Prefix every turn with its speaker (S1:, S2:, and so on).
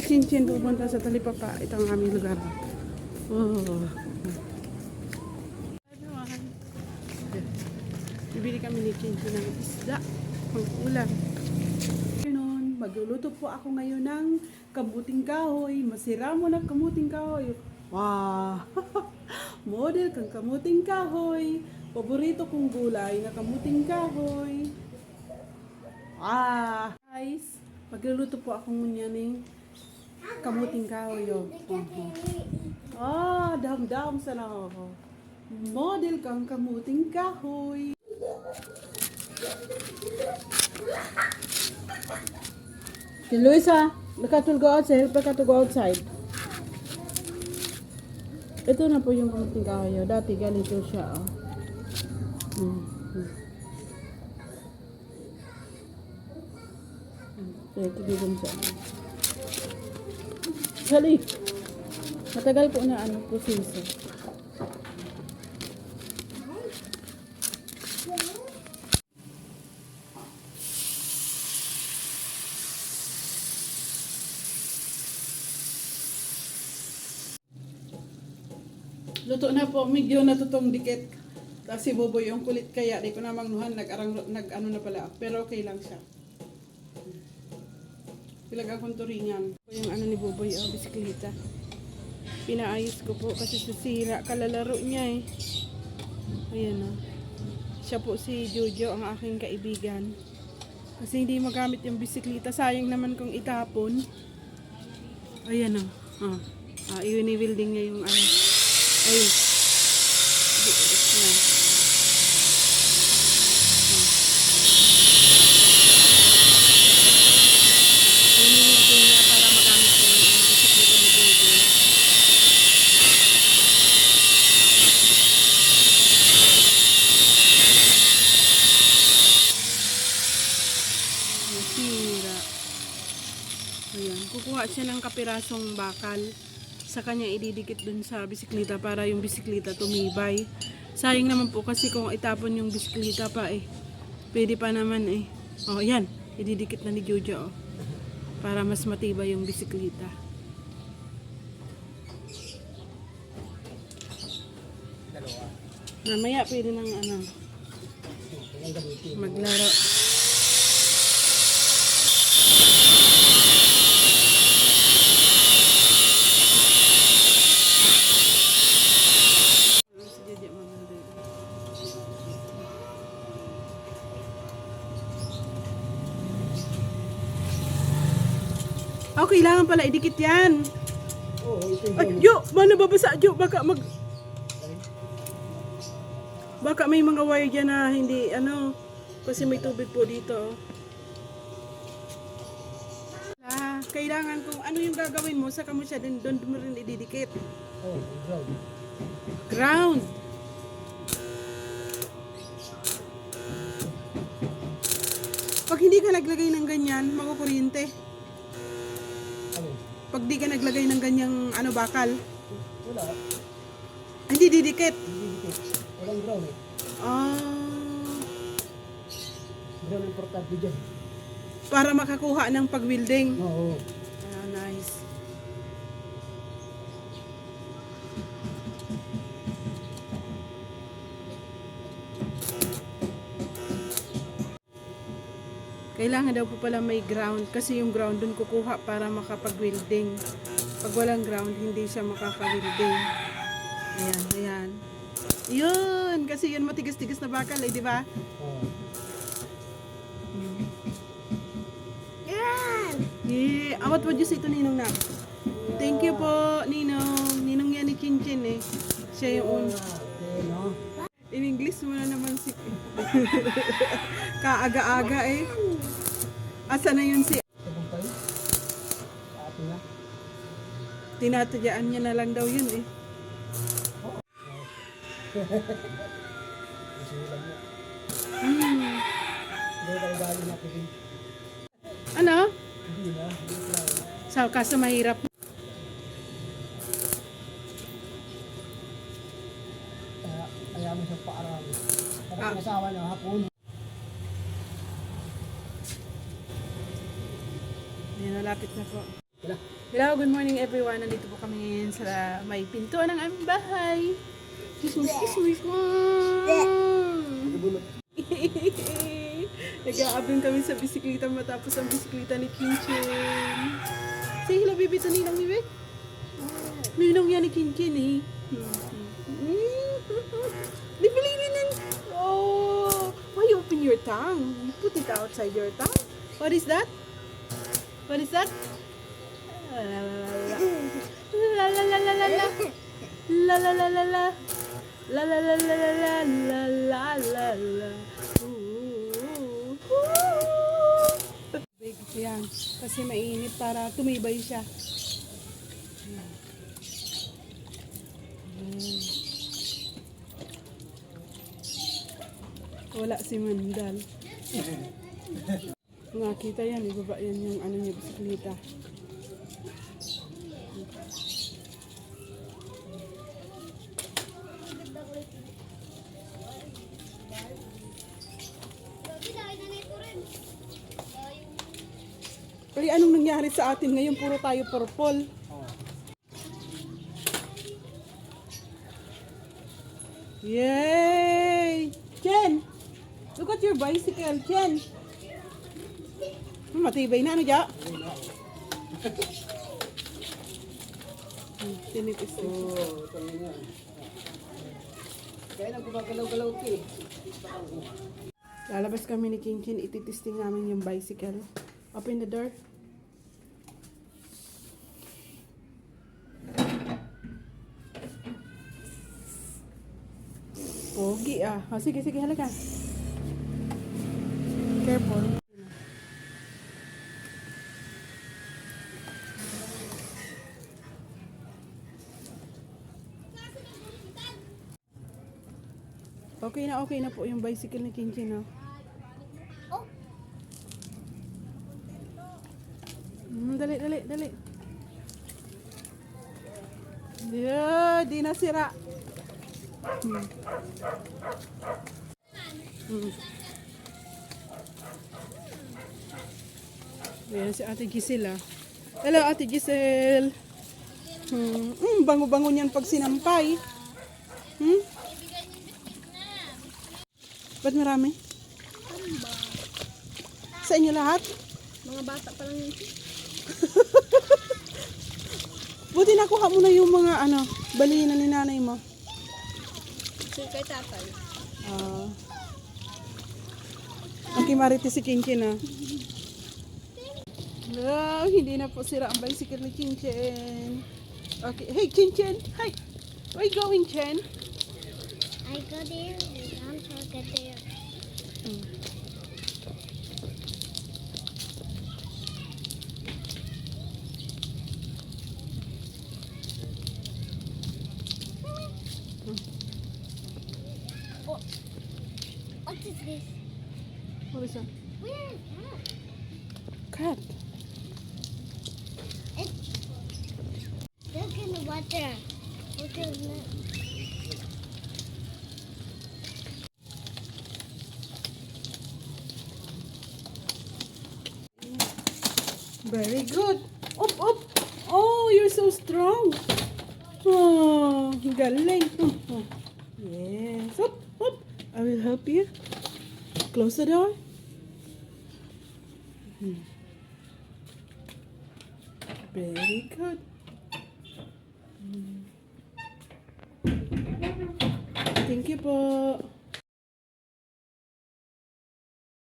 S1: ni Chinchin pupunta sa Talipapa. Ito ang aming lugar. Oh. Bibili kami ni Chinchin ng isda. Pang ulam. Noon, magluluto po ako ngayon ng kamuting kahoy. Masira mo na kamuting kahoy. Wow! Model kang kamuting kahoy. Paborito kong gulay na kamuting kahoy. Ah! Guys, magluluto po ako ngunyan ng kamuting kahoy. Oh. Ah, dam-dam sana ako. Model kang kamuting kahoy. Si Luisa, look to go outside. Her to go outside. Ito na po yung kamuting kahoy. oh. Dati ganito siya. Oh. Hmm. hmm. Ito din siya. Hali. Matagal po na ano proseso. Luto na po, medyo natutong dikit. Kasi boboy yung kulit kaya di ko na magnuhan nag-arang nag ano na pala pero okay lang siya. Pilag akong turingan. Yung ano ni Boboy, oh, bisikleta. Pinaayos ko po kasi sisira. Kalalaro niya eh. Ayan oh. Siya po si Jojo, ang aking kaibigan. Kasi hindi magamit yung bisikleta. Sayang naman kung itapon. Ayan oh. Ah, ah i-building niya yung ano. Ayun. Di- Ayan. Hinihingi ko niya para magamit ko yung bisikleta ni Jojo. Nasira. Ayan. Kukuha siya ng kapirasong bakal. Sa kanya ididikit dun sa bisikleta para yung bisikleta tumibay. Sayang naman po kasi kung itapon yung bisikleta pa eh. Pwede pa naman eh. Oh, yan. Ididikit na ni Jojo oh. Para mas matibay yung bisikleta. Mamaya pwede nang ano. Maglaro. Si Jeje mamanda. Oh, kailangan pala idikit yan.
S2: Oo, ito yung
S1: Ay, Jo, mana babasa, Jo, baka mag... Baka may mga wire dyan na hindi, ano, kasi may tubig po dito. Ah, kailangan kung ano yung gagawin mo, saka mo siya din, doon mo rin ididikit.
S2: Oh, ground.
S1: Ground. Pag hindi ka naglagay ng ganyan, makukuryente. Pag di ka naglagay ng ganyang ano bakal,
S2: Wala.
S1: hindi didikit.
S2: Hindi dito. Walang ground eh.
S1: Ah,
S2: Ground importante dyan.
S1: para makakuha ng pag-welding.
S2: Oo.
S1: Ah, nice. Kailangan daw po pala may ground kasi yung ground dun kukuha para makapag-welding. Pag walang ground, hindi siya makaka-welding. Ayan, ayan. Yun! Kasi yun matigas-tigas na bakal eh, di ba?
S2: Oo.
S1: Yeah, awat mo Diyos ito ninong na. Thank you po, Ninong. Ninong yan ni Chinchin eh. Siya yung un. In English mo na naman si... Kaaga-aga eh. Asa na yun si... Tinatadyaan niya na lang daw yun eh. Hmm. Ano? Sa kaso mahirap.
S2: Kaya, mo siya paarami.
S1: Ah.
S2: Parang nasawa na hapon.
S1: Ayan, nalapit na po. Hello, good morning everyone. Nandito po kami sa may pintuan ng aming bahay. Kiss mo. Nag-aabang kami sa bisikleta matapos ang bisikleta ni Kinchin. Say hello, baby, sa ninang ni Vic. Ninong yan ni Kinchin eh. Di bilinin Oh, why you open your tongue? You put it outside your tongue. What is that? What is that? La la la la la la. La la la la la. La la la la la la la la la. Big yan. Kasi mainit para tumibay siya. Wala si Mandal. Nakita yan, ibaba yan yung ano niya, bisikleta. Ay, anong nangyari sa atin ngayon? Puro tayo purple. Yay! Chen! Look at your bicycle, Chen! Matibay na, ano dya? Tinipis ko.
S2: Oo, tayo nga. Kaya na gumagalaw-galaw ko eh.
S1: Lalabas kami ni Kinchin, ititesting namin yung bicycle. Open the door. Pogi ah. Oh, sige, sige, halika. Careful. Okay na, okay na po yung bicycle ni Kinchin, oh. Mm, dali, dali, dali. Yeah, di nasira. Hmm. Hmm. Ayan si Ate Giselle ah. Hello Ate Giselle. Hmm. Mm, bango-bango niyan pag sinampay. Hmm? Ba't marami? Sa inyo lahat?
S3: Mga bata pa lang yun.
S1: Buti nakuha mo na yung mga ano, balina ni nanay mo.
S3: Kasi kay tatay.
S1: Ah. Okay, marites si Kinchin ah. No, hindi na po sira ang bicycle ni Kinchin. Okay, hey Kinchin, hi. Where you going, Chen?
S3: I go there, I'm get there. Mm. Mm. Oh, what is this?
S1: What is that?
S3: Where is that?
S1: Very good. Up, up. Oh, you're so strong. Oh, galing. Oh, oh. Yes. Up, up. I will help you. Close the door. Very good. Thank you po.